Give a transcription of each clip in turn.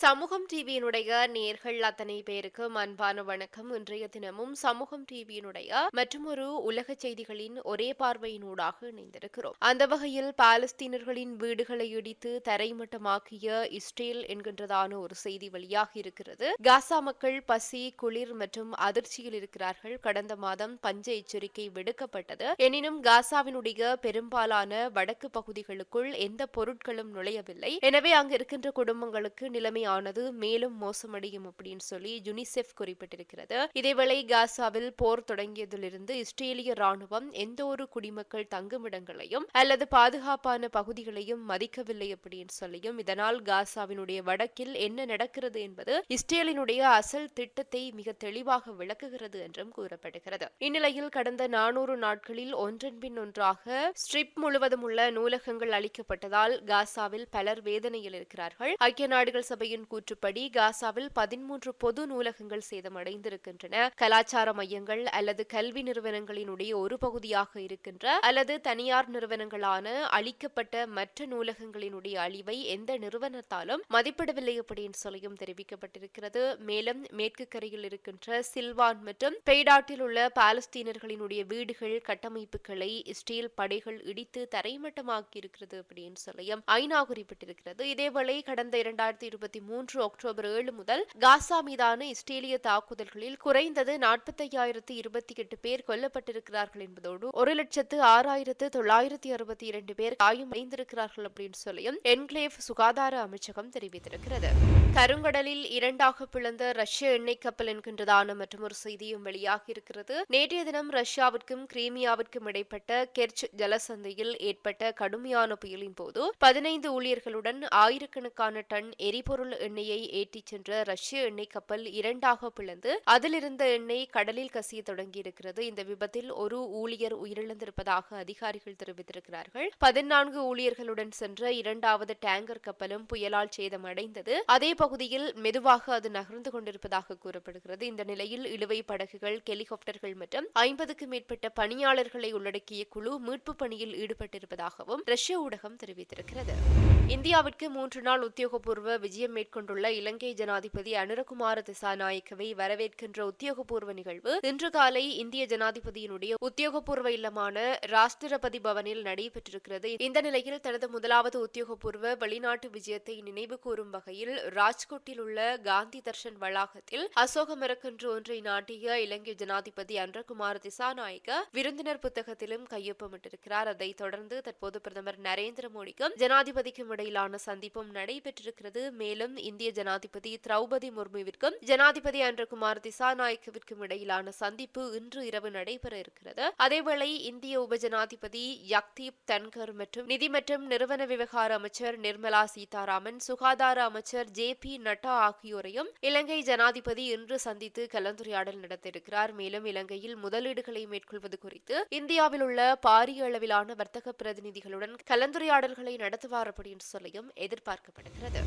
சமூகம் டிவியினுடைய நேர்கள் அத்தனை பேருக்கு அன்பான வணக்கம். இன்றைய தினமும் சமூகம் டிவியினுடைய மற்றொரு உலக செய்திகளின் ஒரே பார்வையினூடாக இணைந்திருக்கிறோம். அந்த வகையில் பாலஸ்தீனர்களின் வீடுகளை இடித்து தரைமட்டமாக்கிய இஸ்ரேல் என்கின்றதான ஒரு செய்தி வெளியாக இருக்கிறது. காசா மக்கள் பசி குளிர் மற்றும் அதிர்ச்சியில் இருக்கிறார்கள். கடந்த மாதம் பஞ்ச எச்சரிக்கை விடுக்கப்பட்டது. எனினும் காசாவினுடைய பெரும்பாலான வடக்கு பகுதிகளுக்குள் எந்த பொருட்களும் நுழையவில்லை. எனவே அங்கு இருக்கின்ற குடும்பங்களுக்கு நிலைமை நிலைமையானது மேலும் மோசமடையும் அப்படின்னு சொல்லி யுனிசெஃப் குறிப்பிட்டிருக்கிறது. இதேவேளை காசாவில் போர் தொடங்கியதிலிருந்து இஸ்ரேலிய ராணுவம் எந்த ஒரு குடிமக்கள் தங்குமிடங்களையும் அல்லது பாதுகாப்பான பகுதிகளையும் மதிக்கவில்லை அப்படின்னு சொல்லியும் இதனால் காசாவினுடைய வடக்கில் என்ன நடக்கிறது என்பது இஸ்ரேலினுடைய அசல் திட்டத்தை மிக தெளிவாக விளக்குகிறது என்றும் கூறப்படுகிறது. இந்நிலையில் கடந்த நானூறு நாட்களில் ஒன்றன் பின் ஒன்றாக ஸ்ட்ரிப் முழுவதும் உள்ள நூலகங்கள் அளிக்கப்பட்டதால் காசாவில் பலர் வேதனையில் இருக்கிறார்கள். ஐக்கிய நாடுகள் சபையின் கூற்றுப்படி காசாவில் பதிமூன்று பொது நூலகங்கள் சேதமடைந்திருக்கின்றன. கலாச்சார மையங்கள் அல்லது கல்வி நிறுவனங்களினுடைய ஒரு பகுதியாக இருக்கின்ற அல்லது தனியார் நிறுவனங்களான அளிக்கப்பட்ட மற்ற நூலகங்களினுடைய அழிவை எந்த நிறுவனத்தாலும் மதிப்பிடவில்லை அப்படின்னு சொல்லியும் தெரிவிக்கப்பட்டிருக்கிறது. மேலும் மேற்கு கரையில் இருக்கின்ற சில்வான் மற்றும் பெய்டாட்டில் உள்ள பாலஸ்தீனர்களினுடைய வீடுகள் கட்டமைப்புகளை இஸ்ரேல் படைகள் இடித்து தரைமட்டமாக்கி இருக்கிறது அப்படின்னு சொல்லியும் ஐநா குறிப்பிட்டிருக்கிறது. இதேவேளை கடந்த இரண்டாயிரத்தி இருபத்தி மூன்று அக்டோபர் ஏழு முதல் காசா மீதான இஸ்ரேலிய தாக்குதல்களில் குறைந்தது நாற்பத்தையாயிரத்து இருபத்தி எட்டு பேர் கொல்லப்பட்டிருக்கிறார்கள் என்பதோடு ஒரு லட்சத்து ஆறாயிரத்து தொள்ளாயிரத்தி அறுபத்தி இரண்டு பேர் காயமடைந்திருக்கிறார்கள் அப்படின்னு சொல்லியும் என்க்ளேவ் சுகாதார அமைச்சகம் தெரிவித்திருக்கிறது. கருங்கடலில் இரண்டாக பிளந்த ரஷ்ய எண்ணெய் கப்பல் என்கின்றதான ஒரு செய்தியும் வெளியாகி இருக்கிறது. நேற்றைய தினம் ரஷ்யாவிற்கும் கிரீமியாவிற்கும் இடைப்பட்ட கெர்ச் ஜலசந்தையில் ஏற்பட்ட கடுமையான புயலின் போது பதினைந்து ஊழியர்களுடன் ஆயிரக்கணக்கான டன் எரிபொருள் எண்ணெயை ஏற்றிச் சென்ற ரஷ்ய எண்ணெய் கப்பல் இரண்டாக பிளந்து அதிலிருந்த எண்ணெய் கடலில் கசிய தொடங்கியிருக்கிறது. இந்த விபத்தில் ஒரு ஊழியர் உயிரிழந்திருப்பதாக அதிகாரிகள் தெரிவித்திருக்கிறார்கள். பதினான்கு ஊழியர்களுடன் சென்ற இரண்டாவது டேங்கர் கப்பலும் புயலால் சேதமடைந்தது. அதே பகுதியில் மெதுவாக அது நகர்ந்து கொண்டிருப்பதாக கூறப்படுகிறது. இந்த நிலையில் இழுவை படகுகள் ஹெலிகாப்டர்கள் மற்றும் ஐம்பதுக்கும் மேற்பட்ட பணியாளர்களை உள்ளடக்கிய குழு மீட்பு பணியில் ஈடுபட்டிருப்பதாகவும் ரஷ்ய ஊடகம் தெரிவித்திருக்கிறது. இந்தியாவிற்கு மூன்று நாள் உத்தியோகபூர்வ விஜயம் மேற்கொண்டுள்ள இலங்கை ஜனாதிபதி அனுரகுமார திசாநாயக்கவை வரவேற்கின்ற உத்தியோகபூர்வ நிகழ்வு. இன்று காலை இந்திய ஜனாதிபதியினுடைய உத்தியோகபூர்வ இல்லமான ராஷ்டிரபதி பவனில் நடைபெற்றிருக்கிறது. இந்த நிலையில் தனது முதலாவது உத்தியோகபூர்வ வெளிநாட்டு விஜயத்தை நினைவு கூறும் வகையில் ராஜ்கோட்டில் உள்ள காந்தி தர்ஷன் வளாகத்தில் அசோக மரக்கன்று ஒன்றை நாட்டிய இலங்கை ஜனாதிபதி அனுரகுமார திசாநாயக்க விருந்தினர் புத்தகத்திலும் கையொப்பமிட்டிருக்கிறார். அதைத் தொடர்ந்து தற்போது பிரதமர் நரேந்திர மோடிக்கும் ஜனாதிபதிக்கும் இடையிலான சந்திப்பும் நடைபெற்றிருக்கிறது. மேலும் இந்திய ஜனாதிபதி திரௌபதி முர்முவிற்கும் ஜனாதிபதி அன்றகுமார் திசாநாயக்கவிற்கும் இடையிலான சந்திப்பு இன்று இரவு நடைபெற இருக்கிறது. அதேவேளை இந்திய உபஜனாதிபதி யக்தீப் தன்கர் மற்றும் நிதி மற்றும் நிறுவன விவகார அமைச்சர் நிர்மலா சீதாராமன் சுகாதார அமைச்சர் ஜே பி நட்டா ஆகியோரையும் இலங்கை ஜனாதிபதி இன்று சந்தித்து கலந்துரையாடல் நடத்தியிருக்கிறார். மேலும் இலங்கையில் முதலீடுகளை மேற்கொள்வது குறித்து இந்தியாவில் உள்ள பாரிய அளவிலான வர்த்தக பிரதிநிதிகளுடன் கலந்துரையாடல்களை நடத்துவார் அப்படின்னு சொல்லியும் எதிர்பார்க்கப்படுகிறது.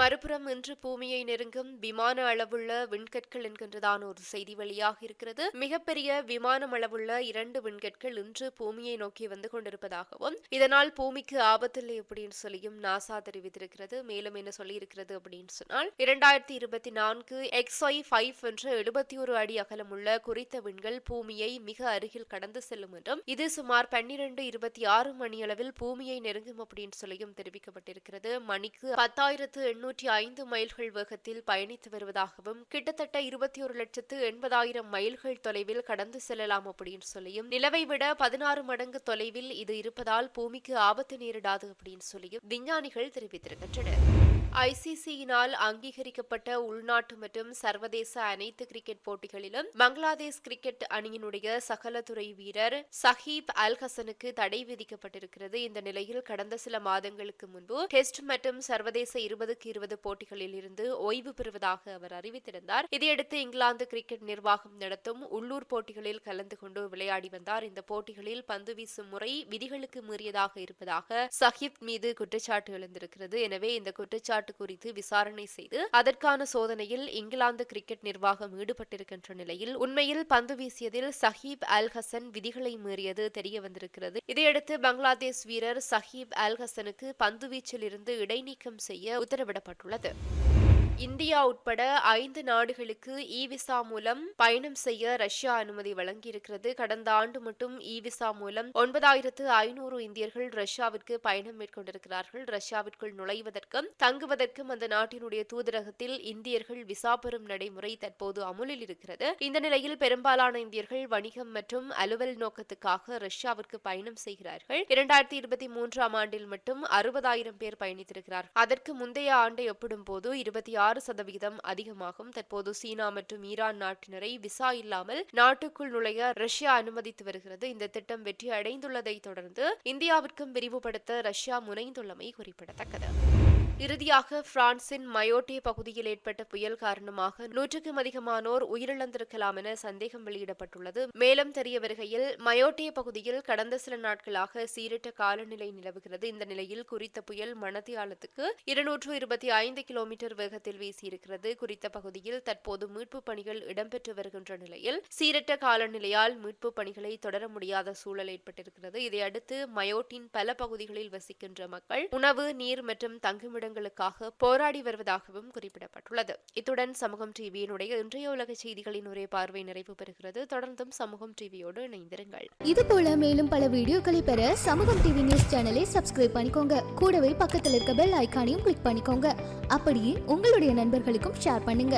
மறுபுறம் இன்று பூமியை நெருங்கும் விமான அளவுள்ள விண்கற்கள் என்கின்றதான ஒரு செய்தி வெளியாக இருக்கிறது. மிகப்பெரிய விமானம் அளவுள்ள இரண்டு விண்கற்கள் இன்று பூமியை நோக்கி வந்து கொண்டிருப்பதாகவும் இதனால் பூமிக்கு ஆபத்தில்லை அப்படின்னு சொல்லியும் நாசா தெரிவித்திருக்கிறது. மேலும் என்ன சொல்லியிருக்கிறது அப்படின்னு சொன்னால் இரண்டாயிரத்தி இருபத்தி நான்கு எக்ஸ்ஒய் ஃபைவ் என்ற எழுபத்தி ஒரு அடி அகலமுள்ள குறித்த விண்கள் பூமியை மிக அருகில் கடந்து செல்லும் என்றும் இது சுமார் பன்னிரண்டு இருபத்தி ஆறு மணியளவில் பூமியை நெருங்கும் அப்படின்னு சொல்லியும் தெரிவிக்கப்பட்டிருக்கிறது. மணிக்கு பத்தாயிரத்து எண்ணூறு எண்ணூற்றி ஐந்து மைல்கள் வேகத்தில் பயணித்து வருவதாகவும் கிட்டத்தட்ட இருபத்தி ஒரு லட்சத்து எண்பதாயிரம் மைல்கள் தொலைவில் கடந்து செல்லலாம் அப்படின்னு சொல்லியும் நிலவை விட பதினாறு மடங்கு தொலைவில் இது இருப்பதால் பூமிக்கு ஆபத்து நேரிடாது அப்படின்னு சொல்லியும் விஞ்ஞானிகள் தெரிவித்திருக்கின்றனர். ஐசிசியினால் அங்கீகரிக்கப்பட்ட உள்நாட்டு மற்றும் சர்வதேச அனைத்து கிரிக்கெட் போட்டிகளிலும் பங்களாதேஷ் கிரிக்கெட் அணியினுடைய சகலத்துறை வீரர் சஹீப் அல் ஹசனுக்கு தடை விதிக்கப்பட்டிருக்கிறது. இந்த நிலையில் கடந்த சில மாதங்களுக்கு முன்பு டெஸ்ட் மற்றும் சர்வதேச இருபதுக்கு இருபது போட்டிகளில் இருந்து ஓய்வு பெறுவதாக அவர் அறிவித்திருந்தார். இதையடுத்து இங்கிலாந்து கிரிக்கெட் நிர்வாகம் நடத்தும் உள்ளூர் போட்டிகளில் கலந்து கொண்டு விளையாடி வந்தார். இந்த போட்டிகளில் பந்து வீசும் முறை விதிகளுக்கு மீறியதாக இருப்பதாக சஹிப் மீது குற்றச்சாட்டு எழுந்திருக்கிறது. எனவே இந்த குற்றச்சாட்டு விளையாட்டு குறித்து விசாரணை செய்து அதற்கான சோதனையில் இங்கிலாந்து கிரிக்கெட் நிர்வாகம் ஈடுபட்டிருக்கின்ற நிலையில் உண்மையில் பந்து வீசியதில் சஹீப் அல் ஹசன் விதிகளை மீறியது தெரிய வந்திருக்கிறது இதையடுத்து பங்களாதேஷ் வீரர் சஹீப் அல் ஹசனுக்கு பந்துவீச்சில் இருந்து இடைநீக்கம் செய்ய உத்தரவிடப்பட்டுள்ளது. இந்தியா உட்பட ஐந்து நாடுகளுக்கு இ விசா மூலம் பயணம் செய்ய ரஷ்யா அனுமதி வழங்கியிருக்கிறது. கடந்த ஆண்டு மட்டும் இ விசா மூலம் ஒன்பதாயிரத்து ஐநூறு இந்தியர்கள் ரஷ்யாவிற்கு பயணம் மேற்கொண்டிருக்கிறார்கள். ரஷ்யாவிற்குள் நுழைவதற்கும் தங்குவதற்கும் அந்த நாட்டினுடைய தூதரகத்தில் இந்தியர்கள் விசா பெறும் நடைமுறை தற்போது அமுலில் இருக்கிறது. இந்த நிலையில் பெரும்பாலான இந்தியர்கள் வணிகம் மற்றும் அலுவல் நோக்கத்துக்காக ரஷ்யாவிற்கு பயணம் செய்கிறார்கள். இரண்டாயிரத்தி இருபத்தி மூன்றாம் ஆண்டில் மட்டும் அறுபதாயிரம் பேர் பயணித்திருக்கிறார்கள். அதற்கு முந்தைய ஆண்டை ஒப்பிடும்போது இருபத்தி ஆறு ஆறு சதவிகிதம் அதிகமாகும். தற்போது சீனா மற்றும் ஈரான் நாட்டினரை விசா இல்லாமல் நாட்டுக்குள் நுழைய ரஷ்யா அனுமதித்து வருகிறது. இந்த திட்டம் வெற்றி அடைந்துள்ளதை தொடர்ந்து இந்தியாவிற்கும் விரிவுபடுத்த ரஷ்யா முனைந்துள்ளமை குறிப்பிடத்தக்கது. இறுதியாக பிரான்சின் மயோட்டே பகுதியில் ஏற்பட்ட புயல் காரணமாக நூற்றுக்கும் அதிகமானோர் உயிரிழந்திருக்கலாம் என சந்தேகம் வெளியிடப்பட்டுள்ளது. மேலும் தெரிய வருகையில் மயோட்டே பகுதியில் கடந்த சில நாட்களாக சீரிட்ட காலநிலை நிலவுகிறது. இந்த நிலையில் குறித்த புயல் மணத்தியாலத்துக்கு இருநூற்று இருபத்தி ஐந்து கிலோமீட்டர் வேகத்தில் வீசியிருக்கிறது. குறித்த பகுதியில் தற்போது மீட்புப் பணிகள் இடம்பெற்று வருகின்ற நிலையில் சீரட்ட காலநிலையால் மீட்பு பணிகளை தொடர முடியாத சூழல் ஏற்பட்டிருக்கிறது. இதையடுத்து மயோட்டின் பல பகுதிகளில் வசிக்கின்ற மக்கள் உணவு நீர் மற்றும் தங்குமிடங்களுக்காக போராடி வருவதாகவும் குறிப்பிடப்பட்டுள்ளது. இத்துடன் சமூகம் டிவியினுடைய இன்றைய உலக செய்திகளின் ஒரே பார்வை நிறைவு பெறுகிறது. தொடர்ந்தும் சமூகம் டிவியோடு இணைந்திருங்கள். இது போல மேலும் பல வீடியோக்களை பெற சமூகம் டிவி நியூஸ் சேனலை சப்ஸ்கிரைப் பண்ணிக்கோங்க. கூடவே பக்கத்தில் இருக்க பெல் ஐக்கானையும் கிளிக் பண்ணிக்கோங்க. அப்படியே உங்களுடைய நண்பர்களுக்கும் ஷேர் பண்ணுங்க.